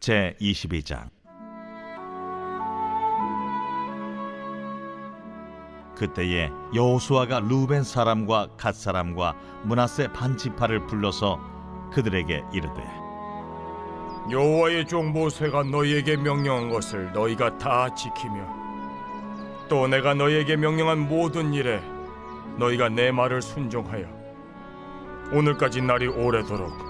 제 22장. 그때에 여호수아가 루벤 사람과 갓 사람과 문하세 반 지파를 불러서 그들에게 이르되 여호와의 종 모세가 너희에게 명령한 것을 너희가 다 지키며 또 내가 너희에게 명령한 모든 일에 너희가 내 말을 순종하여 오늘까지 날이 오래도록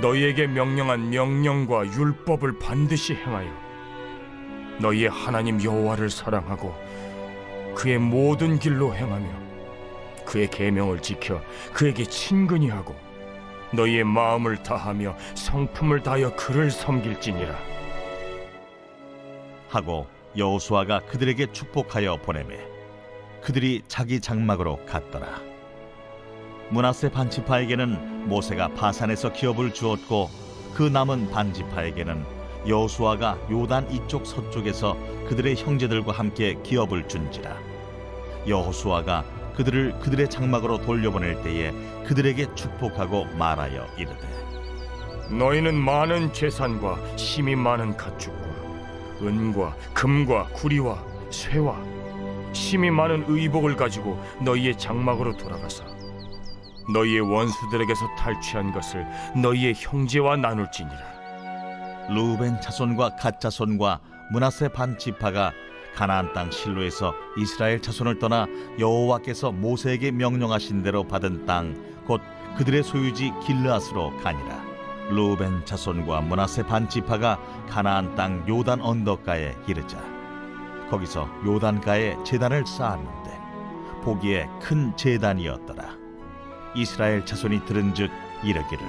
너희에게 명령한 명령과 율법을 반드시 행하여 너희의 하나님 여호와를 사랑하고 그의 모든 길로 행하며 그의 계명을 지켜 그에게 친근히 하고 너희의 마음을 다하며 성품을 다하여 그를 섬길지니라. 하고 여호수아가 그들에게 축복하여 보내매 그들이 자기 장막으로 갔더라 문하세 반 지파에게는 모세가 바산에서 기업을 주었고 그 남은 반 지파에게는 여호수아가 요단 이쪽 서쪽에서 그들의 형제들과 함께 기업을 준지라. 여호수아가 그들을 그들의 장막으로 돌려보낼 때에 그들에게 축복하고 말하여 이르되 너희는 많은 재산과 힘이 많은 가축과 은과 금과 구리와 쇠와 힘이 많은 의복을 가지고 너희의 장막으로 돌아가서 너희의 원수들에게서 탈취한 것을 너희의 형제와 나눌지니라. 루벤 자손과 갓 자손과 문하세 반 지파가 가나안 땅 실로에서 이스라엘 자손을 떠나 여호와께서 모세에게 명령하신 대로 받은 땅 곧 그들의 소유지 길르앗으로 가니라. 루벤 자손과 문하세 반 지파가 가나안 땅 요단 언덕가에 이르자. 거기서 요단가에 제단을 쌓았는데 보기에 큰 제단이었더라 이스라엘 자손이 들은즉 이르기를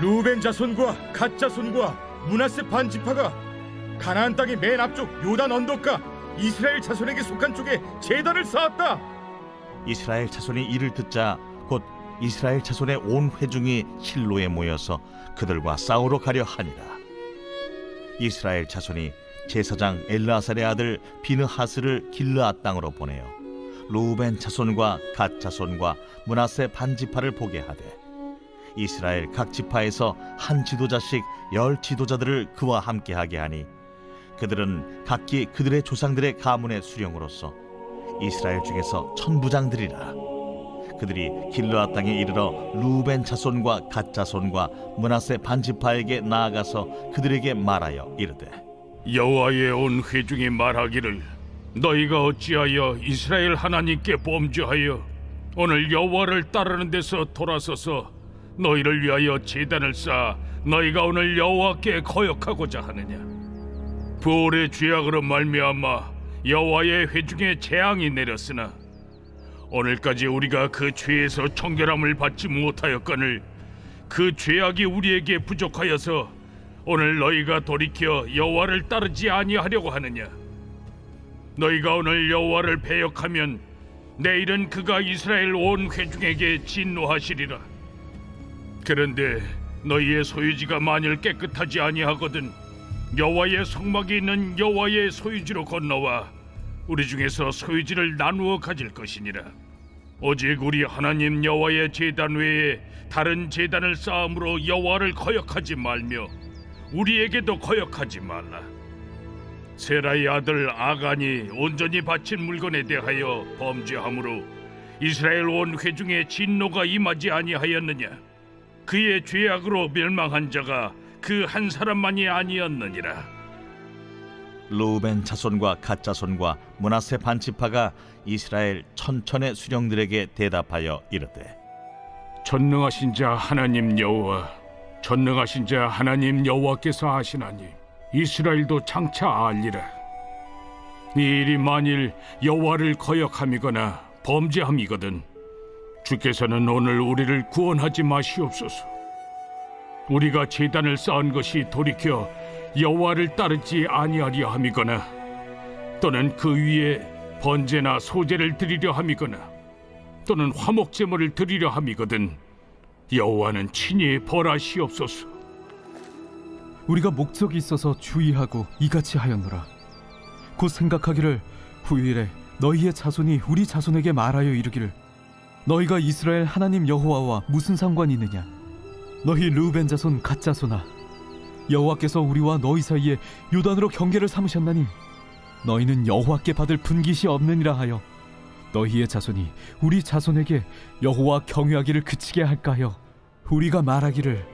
루벤 자손과 갓 자손과 문하세 반 지파가 가나안 땅의 맨 앞쪽 요단 언덕가 이스라엘 자손에게 속한 쪽에 제단을 쌓았다. 이스라엘 자손이 이를 듣자 곧 이스라엘 자손의 온 회중이 실로에 모여서 그들과 싸우러 가려 하니라. 이스라엘 자손이 제사장 엘라살의 아들 비느하스를 길르앗 땅으로 보내어 루벤 자손과 갓 자손과 문하세 반 지파를 보게 하되 이스라엘 각 지파에서 한 지도자씩 열 지도자들을 그와 함께 하게 하니 그들은 각기 그들의 조상들의 가문의 수령으로서 이스라엘 중에서 천부장들이라. 그들이 길르앗 땅에 이르러 루벤 자손과 갓 자손과 문하세 반 지파에게 나아가서 그들에게 말하여 이르되 여호와의 온 회중이 말하기를 너희가 어찌하여 이스라엘 하나님께 범죄하여 오늘 여호와를 따르는 데서 돌아서서 너희를 위하여 제단을 쌓아 너희가 오늘 여호와께 거역하고자 하느냐? 부올의 죄악으로 말미암아 여호와의 회중에 재앙이 내렸으나 오늘까지 우리가 그 죄에서 청결함을 받지 못하였거늘 그 죄악이 우리에게 부족하여서 오늘 너희가 돌이켜 여호와를 따르지 아니하려고 하느냐 너희가 오늘 여호와를 배역하면 내일은 그가 이스라엘 온 회중에게 진노하시리라 그런데 너희의 소유지가 만일 깨끗하지 아니하거든 여호와의 성막이 있는 여호와의 소유지로 건너와 우리 중에서 소유지를 나누어 가질 것이니라 오직 우리 하나님 여호와의 제단 외에 다른 제단을 쌓음으로 여호와를 거역하지 말며 우리에게도 거역하지 말라. 세라의 아들 아간이 온전히 바친 물건에 대하여 범죄함으로 이스라엘 온 회중에 진노가 임하지 아니하였느냐? 그의 죄악으로 멸망한 자가 그 한 사람만이 아니었느니라. 루벤 자손과 갓 자손과 문하세 반지파가 이스라엘 천천의 수령들에게 대답하여 이르되 전능하신 자 하나님 여호와, 전능하신 자 하나님 여호와께서 하시나니 이스라엘도 장차 알리라. 이 일이 만일 여호와를 거역함이거나 범죄함이거든 주께서는 오늘 우리를 구원하지 마시옵소서. 우리가 제단을 쌓은 것이 돌이켜 여호와를 따르지 아니하려 함이거나 또는 그 위에 번제나 소제를 드리려 함이거나 또는 화목 제물을 드리려 함이거든 여호와는 친히 벌하시옵소서. 우리가 목적이 있어서 주의하고 이같이 하였노라. 곧 생각하기를 후일에 너희의 자손이 우리 자손에게 말하여 이르기를 너희가 이스라엘 하나님 여호와와 무슨 상관이 있느냐? 너희 르우벤 자손 갓 자손아 여호와께서 우리와 너희 사이에 요단으로 경계를 삼으셨나니 너희는 여호와께 받을 분깃이 없느니라 하여 너희의 자손이 우리 자손에게 여호와 경외하기를 그치게 할까 하여 우리가 말하기를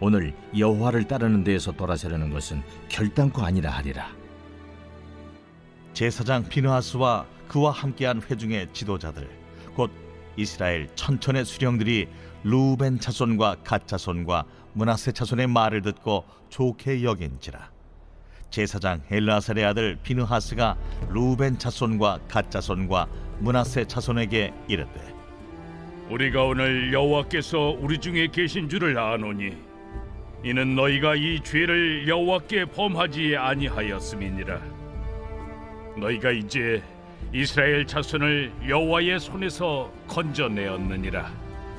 오늘 여호와를 따르는 데에서 돌아서려는 것은 결단코 아니라 하리라. 제사장 비느하스와 그와 함께한 회중의 지도자들 곧 이스라엘 천천의 수령들이 루벤 자손과 갓 자손과 문하세 자손의 말을 듣고 좋게 여긴지라 제사장 엘라살의 아들 비느하스가 루벤 자손과 갓 자손과 문하세 자손에게 이르되 우리가 오늘 여호와께서 우리 중에 계신 줄을 아노니 이는 너희가 이 죄를 여호와께 범하지 아니하였음이니라. 너희가 이제 이스라엘 자손을 여호와의 손에서 건져내었느니라.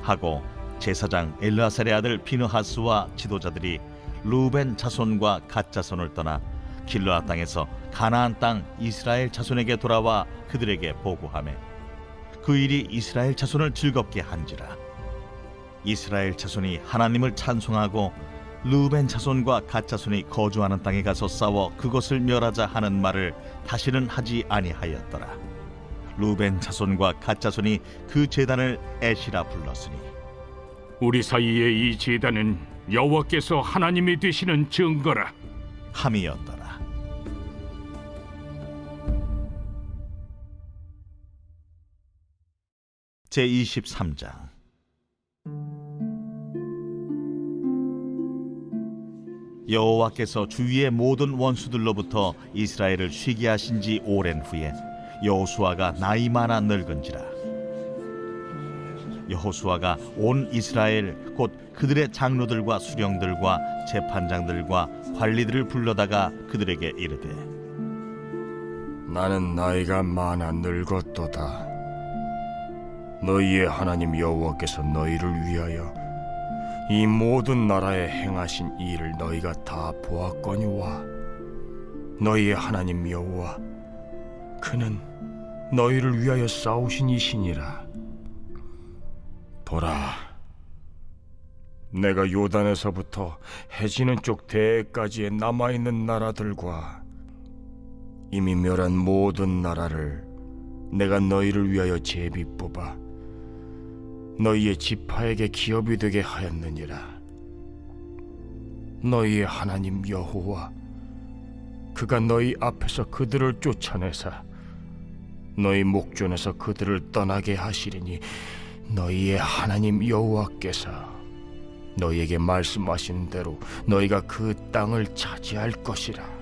하고 제사장 엘라살의 아들 비느하스와 지도자들이 루벤 자손과 갓 자손을 떠나 길르앗 땅에서 가나안 땅 이스라엘 자손에게 돌아와 그들에게 보고하매 그 일이 이스라엘 자손을 즐겁게 한지라. 이스라엘 자손이 하나님을 찬송하고 루벤 자손과 갓 자손이 거주하는 땅에 가서 싸워 그것을 멸하자 하는 말을 다시는 하지 아니하였더라. 루벤 자손과 갓 자손이 그 제단을 에시라 불렀으니. 우리 사이의 이 제단은 여호와께서 하나님이 되시는 증거라. 함이었더라. 제 23장 여호와께서 주위의 모든 원수들로부터 이스라엘을 쉬게 하신 지 오랜 후에 여호수아가 나이 많아 늙은지라 여호수아가 온 이스라엘 곧 그들의 장로들과 수령들과 재판장들과 관리들을 불러다가 그들에게 이르되 나는 나이가 많아 늙었도다. 너희의 하나님 여호와께서 너희를 위하여 이 모든 나라에 행하신 이 일을 너희가 다 보았거니와 너희의 하나님 여호와 그는 너희를 위하여 싸우신 이시니라. 보라, 내가 요단에서부터 해지는 쪽 대까지의 남아 있는 나라들과 이미 멸한 모든 나라를 내가 너희를 위하여 제비 뽑아 너희의 지파에게 기업이 되게 하였느니라. 너희의 하나님 여호와 그가 너희 앞에서 그들을 쫓아내사 너희 목전에서 그들을 떠나게 하시리니 너희의 하나님 여호와께서 너희에게 말씀하신 대로 너희가 그 땅을 차지할 것이라.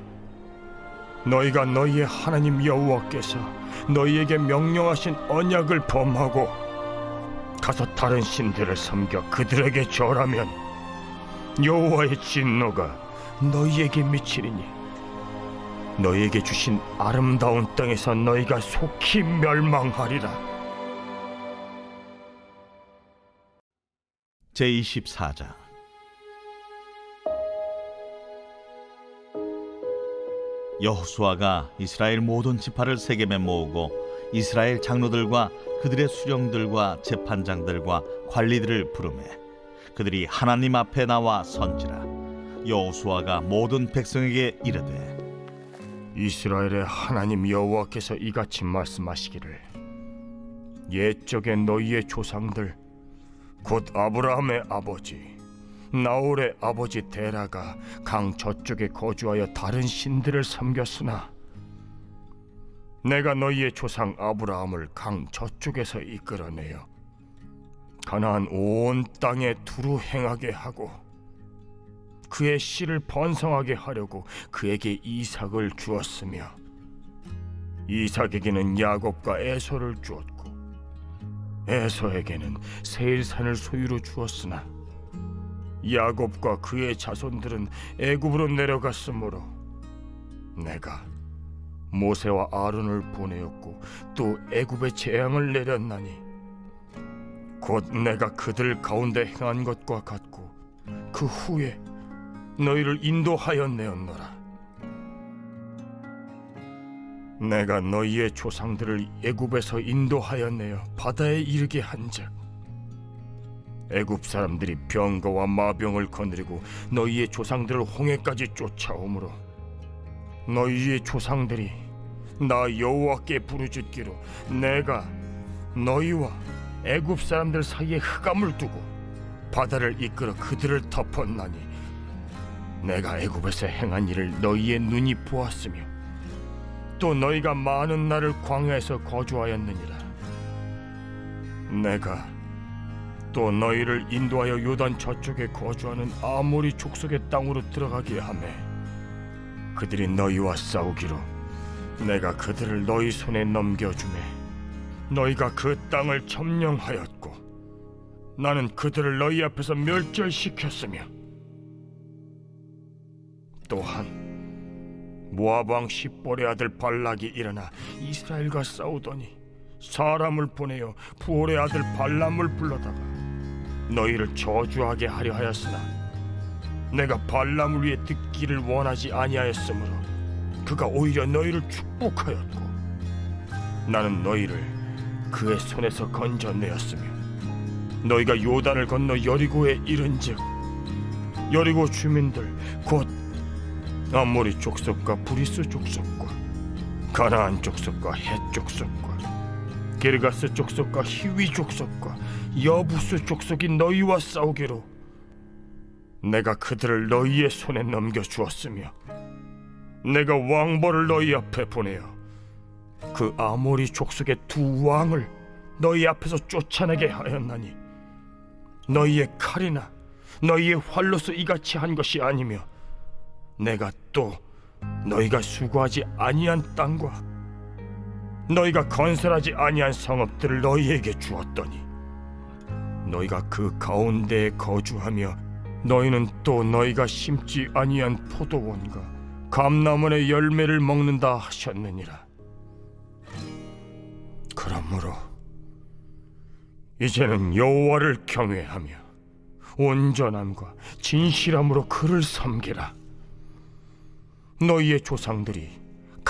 너희가 너희의 하나님 여호와께서 너희에게 명령하신 언약을 범하고 가서 다른 신들을 섬겨 그들에게 절하면 여호와의 진노가 너희에게 미치리니 너희에게 주신 아름다운 땅에서 너희가 속히 멸망하리라. 제24장 여호수아가 이스라엘 모든 지파를 세겜에 모으고 이스라엘 장로들과 그들의 수령들과 재판장들과 관리들을 부르매 그들이 하나님 앞에 나와 선지라. 여호수아가 모든 백성에게 이르되 이스라엘의 하나님 여호와께서 이같이 말씀하시기를 옛적에 너희의 조상들 곧 아브라함의 아버지 나홀의 아버지 데라가 강 저쪽에 거주하여 다른 신들을 섬겼으나 내가 너희의 조상 아브라함을 강 저쪽에서 이끌어내어 가나안 온 땅에 두루 행하게 하고 그의 씨를 번성하게 하려고 그에게 이삭을 주었으며 이삭에게는 야곱과 에서를 주었고 에서에게는 세일산을 소유로 주었으나 야곱과 그의 자손들은 애굽으로 내려갔으므로 내가 모세와 아론을 보내었고 또 애굽에 재앙을 내렸나니 곧 내가 그들 가운데 행한 것과 같고 그 후에 너희를 인도하여 내었노라. 내가 너희의 조상들을 애굽에서 인도하여 내어 바다에 이르게 한즉 애굽 사람들이 병거와 마병을 거느리고 너희의 조상들을 홍해까지 쫓아오므로 너희의 조상들이 나 여호와께 부르짖기로 내가 너희와 애굽 사람들 사이에 흑암을 두고 바다를 이끌어 그들을 덮었나니 내가 애굽에서 행한 일을 너희의 눈이 보았으며 또 너희가 많은 날을 광야에서 거주하였느니라. 내가 또 너희를 인도하여 요단 저쪽에 거주하는 아모리 족속의 땅으로 들어가게 하매 그들이 너희와 싸우기로 내가 그들을 너희 손에 넘겨주매 너희가 그 땅을 점령하였고 나는 그들을 너희 앞에서 멸절시켰으며 또한 왕 십볼의 아들 발락이 일어나 이스라엘과 싸우더니 사람을 보내어 부올의 아들 발람을 불러다가 너희를 저주하게 하려 하였으나 내가 발람을 위해 듣기를 원하지 아니하였으므로 그가 오히려 너희를 축복하였고 나는 너희를 그의 손에서 건져내었으며 너희가 요단을 건너 여리고에 이른즉 여리고 주민들 곧 아모리 족속과 브리스 족속과 가나안 족속과 헷 족속과 게르가스 족속과 히위 족속과 여부스 족속이 너희와 싸우기로 내가 그들을 너희의 손에 넘겨 주었으며 내가 왕벌을 너희 앞에 보내어 그 아모리 족속의 두 왕을 너희 앞에서 쫓아내게 하였나니 너희의 칼이나 너희의 활로서 이같이 한 것이 아니며 내가 또 너희가 수고하지 아니한 땅과 너희가 건설하지 아니한 성읍들을 너희에게 주었더니 너희가 그 가운데에 거주하며 너희는 또 너희가 심지 아니한 포도원과 감나문의 열매를 먹는다 하셨느니라. 그러므로 이제는 여호와를 경외하며 온전함과 진실함으로 그를 섬기라. 너희의 조상들이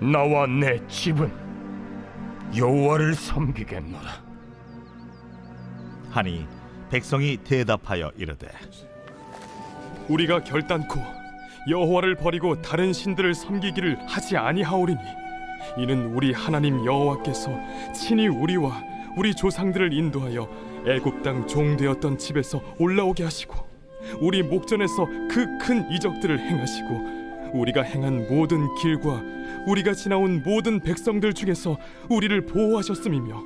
나와 내 집은 여호와를 섬기겠노라. 하니 백성이 대답하여 이르되 우리가 결단코 여호와를 버리고 다른 신들을 섬기기를 하지 아니하오리니 이는 우리 하나님 여호와께서 친히 우리와 우리 조상들을 인도하여 애굽 땅 종되었던 집에서 올라오게 하시고 우리 목전에서 그 큰 이적들을 행하시고 우리가 행한 모든 길과 우리가 지나온 모든 백성들 중에서 우리를 보호하셨음이며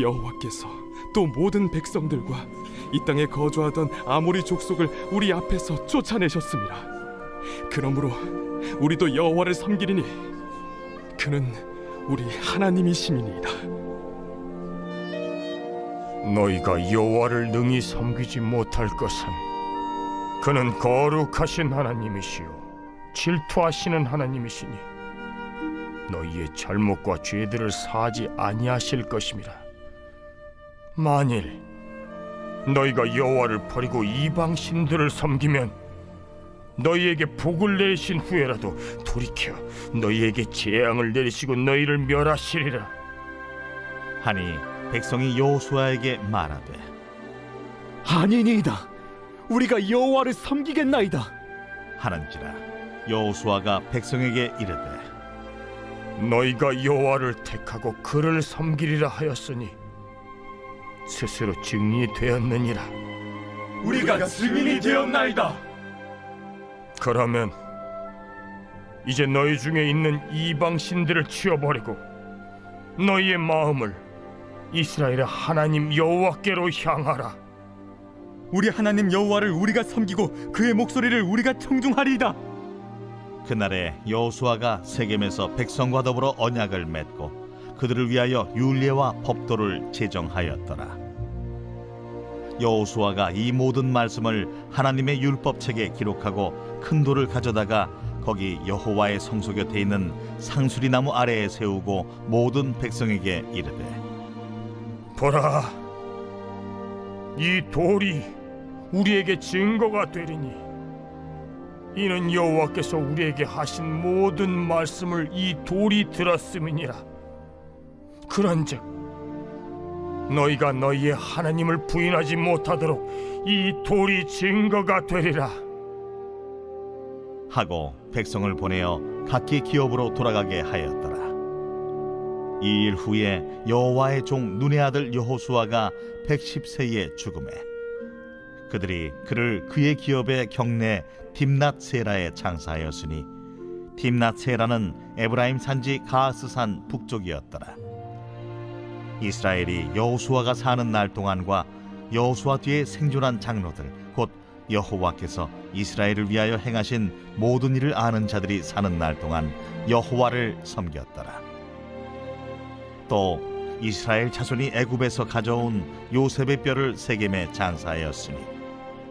여호와께서 또 모든 백성들과 이 땅에 거주하던 아모리 족속을 우리 앞에서 쫓아내셨습니다. 그러므로 우리도 여호와를 섬기리니 그는 우리 하나님이심이니이다. 너희가 여호와를 능히 섬기지 못할 것은 그는 거룩하신 하나님이시요 질투하시는 하나님이시니 너희의 잘못과 죄들을 사지 아니하실 것임이라 만일 너희가 여호와를 버리고 이방 신들을 섬기면 너희에게 복을 내신 후에라도 돌이켜 너희에게 재앙을 내리시고 너희를 멸하시리라 하니 백성이 여호수아에게 말하되 아니니이다. 우리가 여호와를 섬기겠나이다. 하는지라 여호수아가 백성에게 이르되 너희가 여호와를 택하고 그를 섬기리라 하였으니 스스로 증인이 되었느니라. 우리가 증인이 되었나이다. 그러면 이제 너희 중에 있는 이방 신들을 치워버리고 너희의 마음을 이스라엘의 하나님 여호와께로 향하라. 우리 하나님 여호와를 우리가 섬기고 그의 목소리를 우리가 청중하리이다. 그날에 여호수아가 세겜에서 백성과 더불어 언약을 맺고 그들을 위하여 율례와 법도를 제정하였더라. 여호수아가 이 모든 말씀을 하나님의 율법책에 기록하고 큰 돌을 가져다가 거기 여호와의 성소 곁에 있는 상수리 나무 아래에 세우고 모든 백성에게 이르되 보라, 이 돌이 우리에게 증거가 되리니 이는 여호와께서 우리에게 하신 모든 말씀을 이 돌이 들었음이니라. 그런즉 너희가 너희의 하나님을 부인하지 못하도록 이 돌이 증거가 되리라. 하고 백성을 보내어 각기 기업으로 돌아가게 하였더라. 이 일 후에 여호와의 종 눈의 아들 여호수아가 110세에 죽음에 그들이 그를 그의 기업의 경내 딥낫세라에 장사하였으니 딥낫세라는 에브라임 산지 가스산 북쪽이었더라. 이스라엘이 여호수아가 사는 날 동안과 여호수아 뒤에 생존한 장로들 곧 여호와께서 이스라엘을 위하여 행하신 모든 일을 아는 자들이 사는 날 동안 여호와를 섬겼더라. 또 이스라엘 자손이 애굽에서 가져온 요셉의 뼈를 세겜에 장사하였으니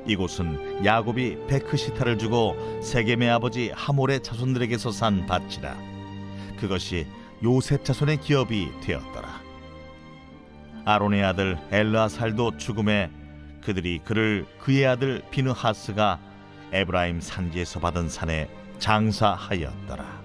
이곳은 야곱이 베크시타를 주고 세겜의 아버지 하몰의 자손들에게서 산 밭이라. 그것이 요셉 자손의 기업이 되었더라. 아론의 아들 엘라살도 죽음에 그들이 그를 그의 아들 비느하스가 에브라임 산지에서 받은 산에 장사하였더라